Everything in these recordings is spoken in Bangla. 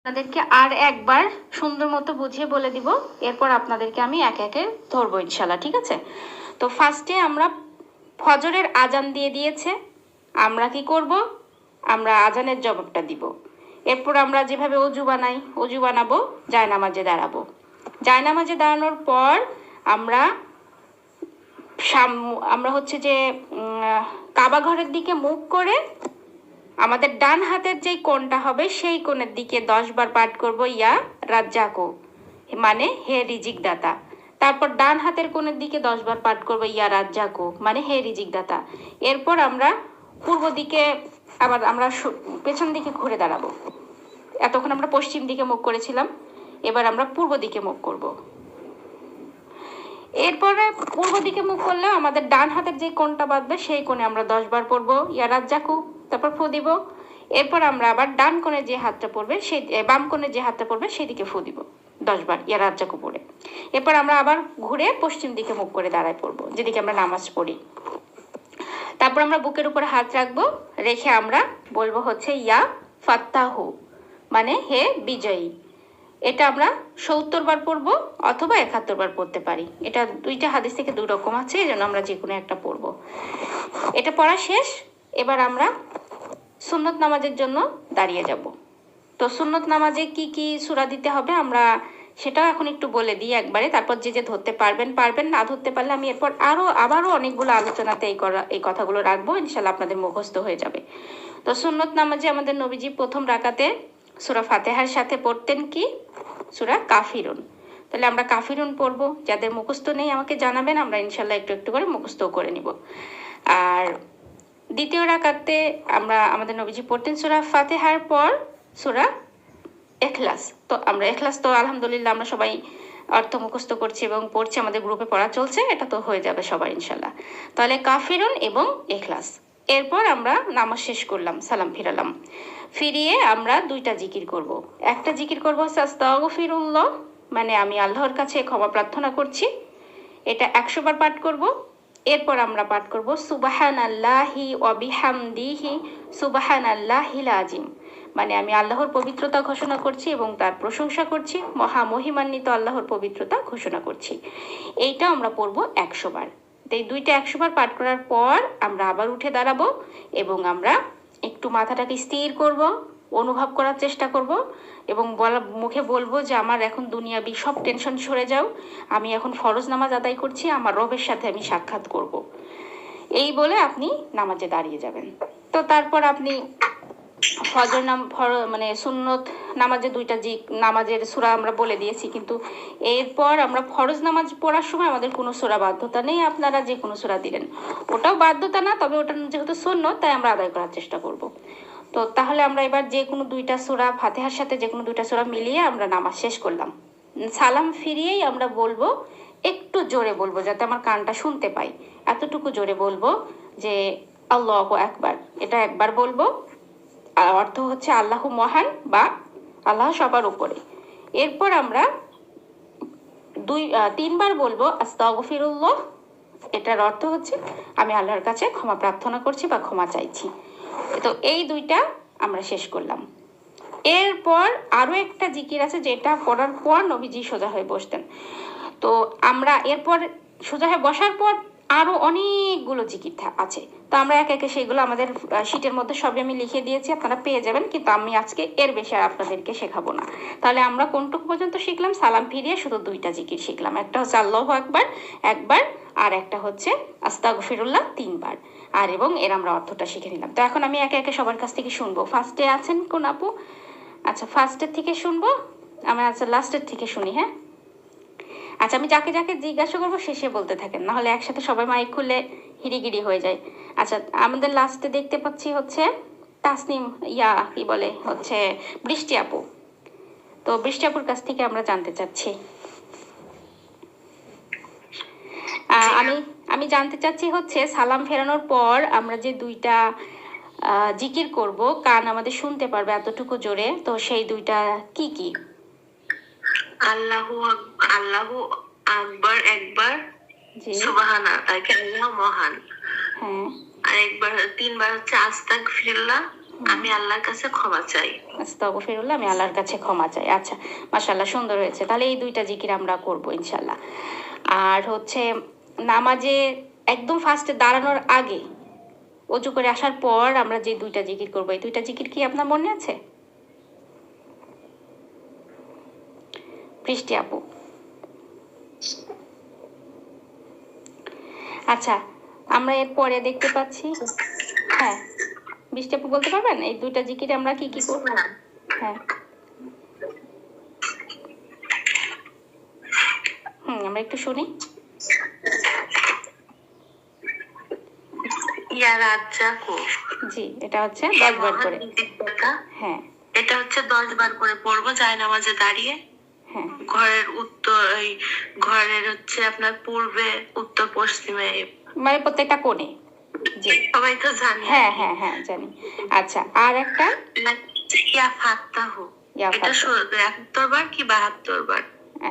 আপনাদেরকে আর একবার সুন্দর মতো বুঝিয়ে বলে দিব। এরপর আপনাদেরকে আমি একে একে ধরবো ইনশাল্লাহ ঠিক আছে? তো ফার্স্টে আমরা ফজরের আজান দিয়ে দিয়েছে। আমরা কি করব? আমরা আজানের জবাবটা দিব। এরপর আমরা যেভাবে অজু বানাই অজু বানাবো জায়নামাজে দাঁড়াবো। জায়নামাজে দাঁড়ানোর পর আমরা আমরা হচ্ছে যে উম, কাবা ঘরের দিকে মুখ করে আমাদের ডান হাতের যেই কোণটা হবে, সেই কোণের দিকে দশ বার পাঠ করব, ইয়া রাজ্জাকো মানে হে রিজিক দাতা তারপর ডান হাতের কোণের দিকে দশ বার পাঠ করব, ইয়া রাজ্জাকো মানে হে রিজিক দাতা এরপর আমরা পূর্ব দিকে আবার আমরা পেছন দিকে ঘুরে দাঁড়াবো। এতক্ষণ আমরা পশ্চিম দিকে মুখ করেছিলাম, এবার আমরা পূর্ব দিকে মুখ করব। এরপরে পূর্ব দিকে মুখ করলে আমাদের ডান হাতের যে কোণটা বাঁধবে, সেই কোণে আমরা দশ বার পড়ব, ইয়া রাজ্জাকু তারপর ফু দিব। এরপর আমরা আবার ডান কোণে যে হাতটা পড়বে, সেই বাম কোণে যে হাতটা পড়বে, সেদিকে ফু দিব দশ বার ইয়া রাজ্জাকু পড়ে এরপর আমরা আবার ঘুরে পশ্চিম দিকে মুখ করে দাঁড়ায় পড়ব, যেদিকে আমরা নামাজ পড়ি। তারপর আমরা বুকের উপরে হাত রাখব, রেখে আমরা বলব হচ্ছে, ইয়া ফাত্তাহু মানে হে বিজয়ী। এটা আমরা সত্তর বার পড়ব অথবা একাত্তর বার পড়তে পারি। এটা দুইটা হাদিস থেকে দুই রকম আছে এই জন্য আমরা যে কোনো একটা পড়ব। এটা পড়া শেষ, এবার আমরা সুন্নত নামাজের জন্য দাঁড়িয়ে যাব। তো সুন্নত নামাজে কি কি সুরা দিতে হবে আমরা সেটাও এখন একটু বলে দিই একবারে। তারপর যে যে ধরতে পারবেন পারবেন, না ধরতে পারলে আমি এরপর আরও আবারও অনেকগুলো আলোচনাতে এই করা, এই কথাগুলো রাখব ইনশাল্লাহ আপনাদের মুখস্থ হয়ে যাবে। তো সুন্নত নামাজে আমাদের নবীজি প্রথম রাকাতে সুরা ফাতেহার সাথে পড়তেন কি? সুরা কাফিরুন। তাহলে আমরা কাফিরুন পড়ব, যাদের মুখস্থ নেই আমাকে জানাবেন, আমরা ইনশাল্লাহ একটু একটু করে মুখস্থ করে নিব। আর দ্বিতীয় রাকাতে আমরা আমাদের নবীজি পড়তেন সুরা ফাতেহার পর সুরা এখলাস তো আমরা এখলাস তো আলহামদুলিল্লাহ আমরা সবাই অর্থ মুখস্থ করছি এবং পড়ছি, আমাদের গ্রুপে পড়া চলছে, এটা তো হয়ে যাবে সবার ইনশাল্লাহ তাহলে কাফিরুন এবং এখলাস এরপর আমরা নামাজ শেষ করলাম, সালাম ফিরালাম। ফিরিয়ে আমরা দুইটা জিকির করব। একটা জিকির করব সাস্তাগফিরুল্লাহ মানে আমি আল্লাহর কাছে ক্ষমা প্রার্থনা করছি। এটা একশো বার পাঠ করব। এরপর আমরা পাঠ করব সুবাহান আল্লাহি অবিহামদিহি সুবাহান আল্লাহিল আজিম মানে আমি আল্লাহর পবিত্রতা ঘোষণা করছি এবং তার প্রশংসা করছি মহা মহিমান্বিত আল্লাহর পবিত্রতা ঘোষণা করছি। এইটা আমরা পড়ব একশো বার। এই দুইটা একশো বার পাঠ করার পর আমরা আবার উঠে দাঁড়াবো এবং আমরা একটু মাথাটাকে স্থির করব। অনুভব করার চেষ্টা করব এবং বলা, মুখে বলব যে আমার এখন দুনিয়াবি সব টেনশন সরে যাও। আমি এখন ফরজ নামাজ আদায় করছি, আমার রবের সাথে আমি সাক্ষাৎ করব। এই বলে আপনি নামাজে দাঁড়িয়ে যাবেন। তো তারপর আপনি ফজর নাম, ফর মানে সুন্নত নামাজে দুইটা জি, নামাজের সুরা আমরা বলে দিয়েছি, কিন্তু এরপর আমরা ফরজ নামাজ পড়ার সময় আমাদের কোনো সুরা বাধ্যতা নেই, আপনারা যে কোনো সুরা দিলেন। ওটাও বাধ্যতা না, তবে ওটা যেহেতু সুন্নত, তাই আমরা আদায় করার চেষ্টা করব। তো তাহলে আমরা এবার যে কোনো দুইটা সুরা ফাতেহার সাথে যে কোনো দুইটা সুরা মিলিয়ে আমরা নামাজ শেষ করলাম। সালাম ফিরিয়েই আমরা বলব, একটু জোরে বলব যাতে আমার কানটা শুনতে পাই। এতটুকু জোরে বলব যে আল্লাহ একবার এটা একবার বলব অর্থ হচ্ছে আল্লাহ মহান বা আল্লাহ সবার উপরে। এরপর আমরা দুই তিনবার বলব আস্তাগফিরুল্লাহ। এটার অর্থ হচ্ছে আমি আল্লাহর কাছে ক্ষমা প্রার্থনা করছি বা ক্ষমা চাইছি। তো এই দুইটা আমরা শেষ করলাম। এরপর আরও একটা জিকির আছে যেটা পড়ার পর নবীজি সোজা হয়ে বসতেন। তো আমরা এরপর সোজা হয়ে বসার পর আরও অনেকগুলো জিকির আছে। তো আমরা একে একে সেগুলো আমাদের শিটের মধ্যে সবই আমি লিখে দিয়েছি, আপনারা পেয়ে যাবেন, কিন্তু আমি আজকে এর বেশি আর আপনাদেরকে শেখাবো না। তাহলে আমরা কোনটুকু পর্যন্ত শিখলাম? সালাম ফিরিয়ে শুধু দুইটা জিকির শিখলাম। একটা হচ্ছে আল্লাহ একবার একবার, আর একটা হচ্ছে আস্তাগফিরুল্লাহ তিনবার। আর এবং এর আমরা অর্থটা শিখে নিলাম। তো এখন আমি একে একে সবার কাছ থেকে শুনব। ফার্স্টে আছেন কোন আপু? আচ্ছা ফার্স্টের থেকে শুনব? আমরা আচ্ছা লাস্টের থেকে শুনি হ্যাঁ? আচ্ছা আমি যাকে যাকে জিজ্ঞাসা করব শেষে বলতে থাকেন নাহলে একসাথে সবাই মাইক খুললে হিরিগিরি হয়ে যায়। আচ্ছা আমাদের লাস্টে দেখতে পাচ্ছি হচ্ছে তাসনিম, ইয়া, কি বলে, হচ্ছে বৃষ্টি আপু। তো বৃষ্টি আপুর কাছ থেকে আমরা জানতে চাচ্ছি। আমি আমি জানতে চাচ্ছি হচ্ছে সালাম ফেরানোর পর আমরা যে দুইটা জিকির করব, কান আমাদের শুনতে পারবে এতটুকু জোরে, তো সেই দুইটা কি কি? আল্লাহু আল্লাহু আকবার একবার? সুবহানা তাকে আল্লাহ মহান? হ্যাঁ। আর একবার তিনবার হচ্ছে আস্তাক ফিরল্লাহ আমি আল্লাহর কাছে ক্ষমা চাই। আস্তাগফিরুল্লাহ আমি আল্লাহর কাছে ক্ষমা চাই। আচ্ছা মাশাল্লাহ সুন্দর হয়েছে। তাহলে এই দুইটা জিকির আমরা করব ইনশাল্লাহ আর হচ্ছে নামাজে একদম ফার্স্টে দাঁড়ানোর আগে অজু করে আসার পর আমরা যে দুইটা জিকির করব এই দুইটা জিকির কি আপনার মনে আছে? বৃষ্টি আপু। আচ্ছা আমরা এর পরে দেখতে পাচ্ছি। হ্যাঁ বৃষ্টি আপু বলতে পারবেন? এই দুইটা জিকিরে আমরা কি কি করব? হ্যাঁ। হুম আমরা একটু শুনি। জি এটা হচ্ছে দশ বার করে। হ্যাঁ। এটা হচ্ছে দশ বার করে পড়ব যায় নামাজে দাঁড়িয়ে। ঘরের উত্তর এই ঘরের হচ্ছে আপনার পূর্বে উত্তর পশ্চিমে। মানে প্রত্যেকটা কোণে। জি। সবাই তো জানে। হ্যাঁ হ্যাঁ হ্যাঁ জানি। আচ্ছা আর একটা? ইয়া ফাত্তাহু। এটা। একাত্তর বার কি বাহাত্তর বার?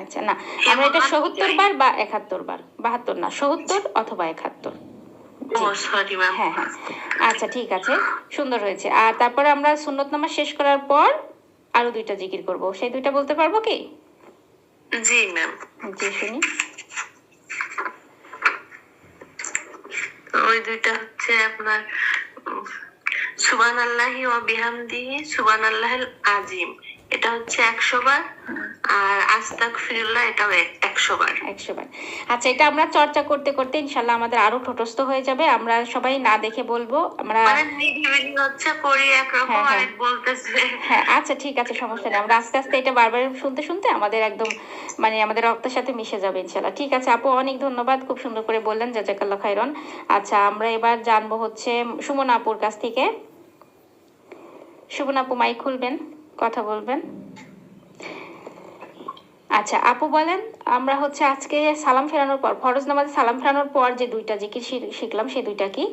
আচ্ছা না। আমরা এটা সত্তর বার বা একাত্তর বার? বাহাত্তর না সত্তর অথবা একাত্তর। হ্যাঁ হ্যাঁ। আচ্ছা ঠিক আছে। সুন্দর হয়েছে। আর তারপরে আমরা সুন্নত নামাজ শেষ করার পর আরও দুইটা জিকির করব। সেই দুইটা বলতে পারব কি? জি ম্যাম জি শুনি ওই দুইটা হচ্ছে আপনার সুবান আল্লাহি ও বিহামদিহি সুবান আল্লাহ আজিম এটা হচ্ছে একশো বার। আর আস্তাক ফিরুল্লাহ এটাও একশো বার একশো বার আচ্ছা এটা আমরা চর্চা করতে করতে ইনশাল্লাহ আমাদের আরও ঠোঁটস্থ হয়ে যাবে। আমরা সবাই না দেখে বলব আমরা মানে হচ্ছে পড়ি একরকম হ্যাঁ, হ্যাঁ। বলতেছে। হ্যাঁ আচ্ছা ঠিক আছে সমস্যা নেই। আমরা আস্তে আস্তে এটা বারবার শুনতে শুনতে আমাদের একদম মানে আমাদের রক্তের সাথে মিশে যাবে ইনশাল্লাহ ঠিক আছে আপু অনেক ধন্যবাদ। খুব সুন্দর করে বললেন জাজাকাল্লাহ খাইরন আচ্ছা আমরা এবার জানব হচ্ছে সুমন আপুর কাছ থেকে। সুমন আপু মাইক খুলবেন কথা বলবেন। আচ্ছা আপু বলেন, আমরা হচ্ছে আজকে সালাম ফেরানোর পর, ফরজ নামাজে সালাম ফেরানোর পর যে দুইটা জিকির শিখলাম সেই দুইটা কি?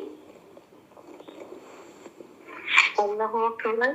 আল্লাহু আকবার।